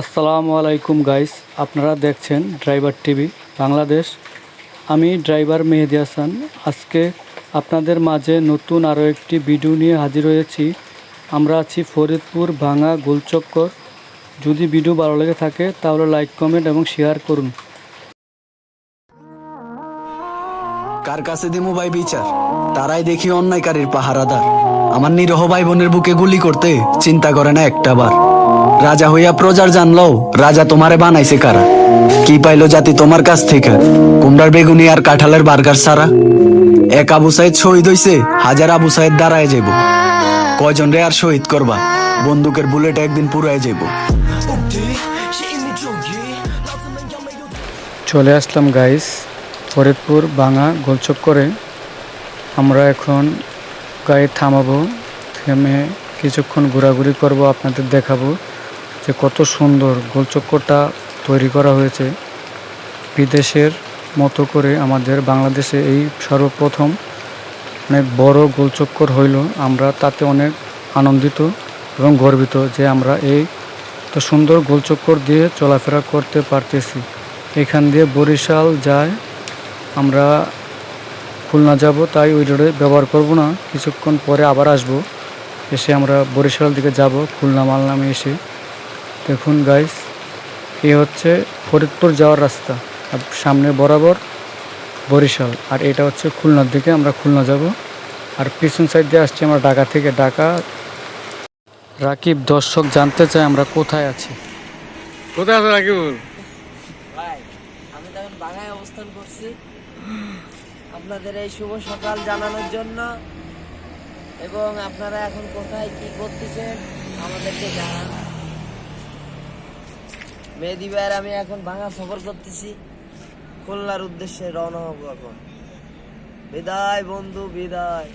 আসসালামু আলাইকুম গাইস আপনারা দেখছেন ড্রাইভার টিভি বাংলাদেশ। আমি ড্রাইভার মেহেদি হাসান। আজকে আপনাদের মাঝে নতুন আরও একটি ভিডিও নিয়ে হাজির হয়েছি। আমরা আছি ফরিদপুর ভাঙা গোলচক্কর। যদি ভিডিও ভালো লেগে থাকে, তাহলে লাইক কমেন্ট এবং শেয়ার করুন। কার কাছে দিমু ভাই বিচার? তারাই দেখি অন্যায়কারীর পাহারাদার। আমার নিরহ ভাই বোনের বুকে গুলি করতে চিন্তা করে না একটা বার। রাজা হইয়া প্রজার জানলো রাজা তোমারে বানাইছে কারা? কি পাইলো জাতি তোমার কাছ থেকে? কুমড়ার বেগুনি আর কাঁঠালের বার্গার সারা এক আবু সাইদ শহীদ হইছে, হাজার আবু সাইদ দাঁড়ায় যাইব। কয়জন রে আর শহীদ করবা? বন্দুকের বুলেট একদিন পুরায় যাইব। চলে আসলাম গাইস, ফরিদপুর, ভাঙা গোলচক্করে আমরা এখন গাড়ি থামাবো, থেমে কিছুক্ষণ ঘোরাঘুরি করব, আপনাদের দেখাবো। যে কত সুন্দর গোলচক্করটা তৈরি করা হয়েছে। বিদেশের মতো করে আমাদের বাংলাদেশে এই সর্বপ্রথম অনেক বড় গোলচক্কর হইল। আমরা তাতে অনেক আনন্দিত এবং গর্বিত যে আমরা এই তো সুন্দর গোলচক্কর দিয়ে চলাফেরা করতে পারতেছি। এখান দিয়ে বরিশাল যায়, আমরা খুলনা যাব, তাই ওই রোডে ব্যবহার করব না। কিছুক্ষণ পরে আবার আসব। এসে আমরা বরিশাল দিকে যাব, খুলনা মালনামে এসে। দেখুন গাইস এ হচ্ছে ফরিদপুর যাওয়ার রাস্তা আর সামনে বরাবর বরিশাল আর এটা হচ্ছে খুলনার দিকে আমরা খুলনা যাব। আর পিছন সাইড দিয়ে আসছি আমরা ঢাকা থেকে ঢাকা। রাকিব দর্শক জানতে চায় আমরা কোথায় আছি। কোথায় আছে রাকিবুল? ভাই আমি তো এখন বাংলায় অবস্থান করছি। আপনাদের এই শুভ সকাল জানানোর জন্য। এবং আপনারা এখন কোথায় কি করতেছেন আমাদেরকে জানান। মেহেদি ভাইয়ের আমি এখন ভাঙা সফর করতেছি। খুলনার উদ্দেশ্যে রওনা হব এখন। বিদায় বন্ধু, বিদায়।